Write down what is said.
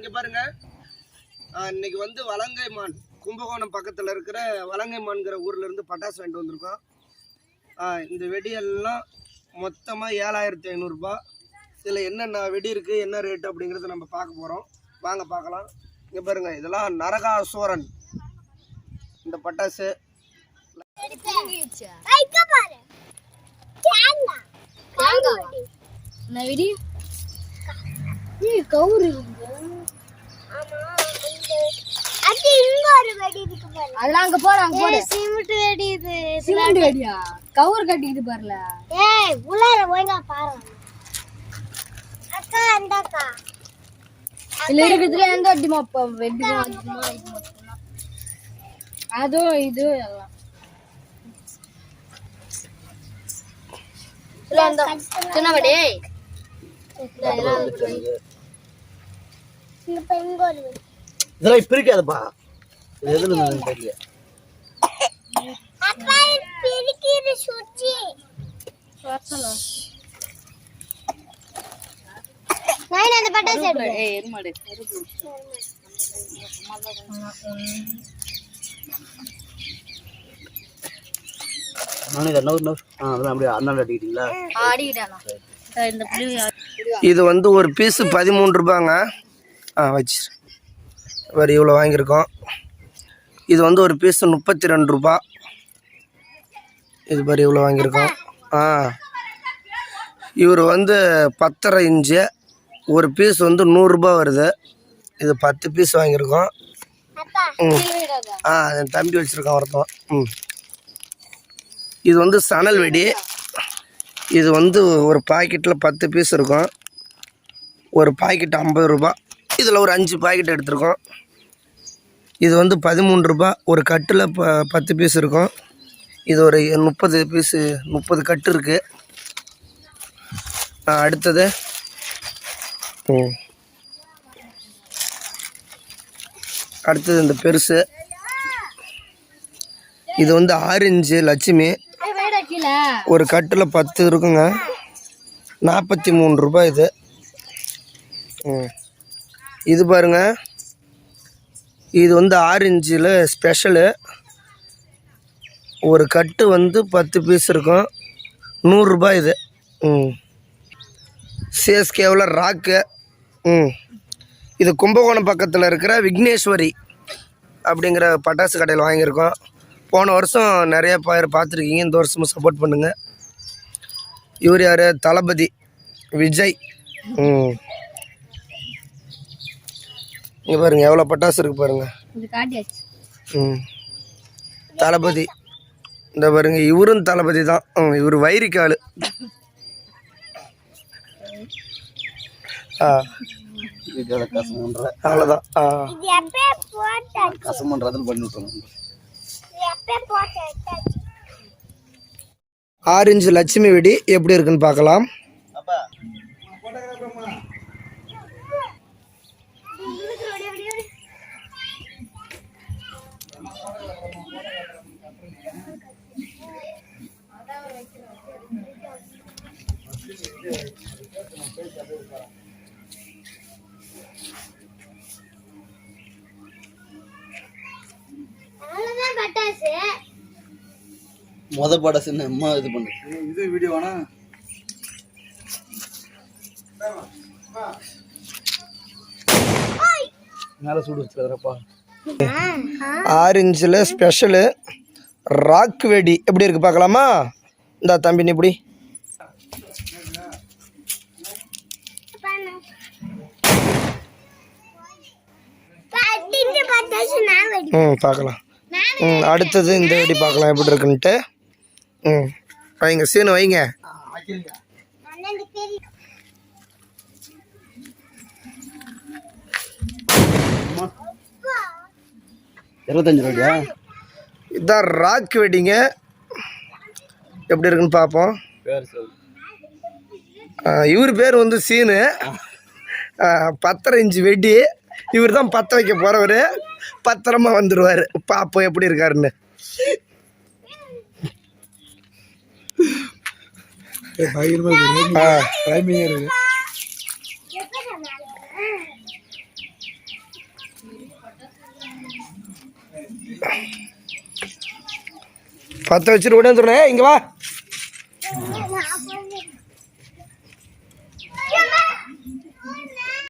இங்க பாருங்க. ஆ, இன்னைக்கு வந்து வலங்கைமான் கும்பகோணம் பக்கத்தில் இருக்கிற வலங்கைமான்கிற ஊர்ல இருந்து பட்டாசு வாங்கிட்டு வந்திருக்கோம். இந்த வெடியெல்லாம் மொத்தமாக ஏழாயிரத்தி ஐநூறுரூபா இதில் என்னென்ன வெடி இருக்குது என்ன ரேட்டு அப்படிங்கிறத நம்ம பார்க்க போகிறோம் வாங்க பார்க்கலாம். இங்கே பாருங்க இதெல்லாம் நரகாசோரன் இந்த பட்டாசு. கவுரு அது இங்க ஒரு வெடி இருக்கு பாரு அதெல்லாம் அங்க போடு அங்க போடு. சிமெண்ட் வெடி இது. சிமெண்ட் வெடியா? கவுர் கட்டிக்கிட்டு பாருல. ஏய் உள்ளார ஒழுங்கா பாரு. அக்கா அந்த எந்த இது எல்லாம் இல்ல அந்த சின்ன வெடி. இதெல்லாம் இப்போ இருக்காதுப்பா. இது எதுல இருந்ததுன்னு தெரியல. இது பிரிக்கிற சுச்சி. நான் அந்த பட்டாசு எடு ஏய் எருமாடு. நானும் இதை வந்து ஒரு பீஸு பதிமூணு ரூபாங்க. ஆ வச்சு. வேறு இவ்வளோ வாங்கியிருக்கோம். இது வந்து ஒரு பீஸு முப்பத்தி ரெண்டு ரூபா. இது மாதிரி இவ்வளோ வாங்கியிருக்கோம். ஆ. இவர் வந்து பத்தரை இன்ச்சு. ஒரு பீஸ் வந்து நூறுரூபா வருது. இது பத்து பீஸ் வாங்கியிருக்கோம். ம். ஆ என் தம்பி வச்சுருக்கான் ஒருத்தன். ம். இது வந்து சணல் வெடி. இது வந்து ஒரு பாக்கெட்டில் பத்து பீஸ் இருக்கும். ஒரு பாக்கெட் ஐம்பது ரூபா. இதில் ஒரு அஞ்சு பாக்கெட் எடுத்திருக்கோம். இது வந்து பதிமூணு ரூபா. ஒரு கட்டில் ப பத்து பீஸ் இருக்கும். இது ஒரு முப்பது பீஸு முப்பது கட்டு இருக்குது அடுத்தது. ம் அடுத்தது இந்த பெருசு. இது வந்து ஆரஞ்சு லட்சுமி. ஒரு கட்டில் பத்து இருக்குங்க. நாற்பத்தி மூணு ரூபாய் இது. ம். இது பாருங்க. இது வந்து ஆரஞ்சில் ஸ்பெஷலு. ஒரு கட்டு வந்து பத்து பீஸ் இருக்கும். நூறுரூபா இது. ம். சிஎஸ்கேவில் ராக்கு. ம். இது கும்பகோணம் பக்கத்தில் இருக்கிற விக்னேஸ்வரி அப்படிங்கிற பட்டாசு கடையில் வாங்கியிருக்கோம். போன வருஷம் நிறைய பேர் பார்த்துருக்கீங்க. இந்த வருஷமும் சப்போர்ட் பண்ணுங்கள் இவர் யார்? தளபதி. விஜய். ம். இங்கே பாருங்கள் எவ்வளோ பட்டாசு இருக்குது பாருங்கள் இது காட்டியாச்சு. ம். தளபதி. இந்த பாருங்க இவரும் தளபதி தான். இவர் வைரிக்கால் ஆ. அவ்வளோதான் ஆ. ஆரஞ்சு லட்சுமி வெடி எப்படி இருக்குன்னு பார்க்கலாம். மொத படசுன்னு அம்மா இது பண்ணு இது வீடியோ வேணா. மேலே சூடு வச்சுக்கிறப்பா ஆரஞ்சில் ஸ்பெஷலு ராக் வெடி. எப்படி இருக்கு பார்க்கலாமா? இந்த தம்பி நீ இப்படி ம் பார்க்கலாம். ம் அடுத்தது இந்த வெடி பார்க்கலாம். எப்படி இருக்குன்ட்டு. ம். வைங்க சீனு வைங்க. இருபத்தஞ்சு ரூபாயா இதுதான் ராக் வெடிங்க எப்படி இருக்குன்னு பார்ப்போம். இவர் பேர் வந்து சீனு. பத்தரை இன்ச்சு வெடி இவர் தான் பற்ற வைக்க போகிறவர் பத்திரமா வந்துடுவார் பார்ப்போம் எப்படி இருக்காருன்னு. பயங்கரமா டைமிங் இருக்கு. பத்த வச்சுட்டு கூட வந்துடுறேன் வா.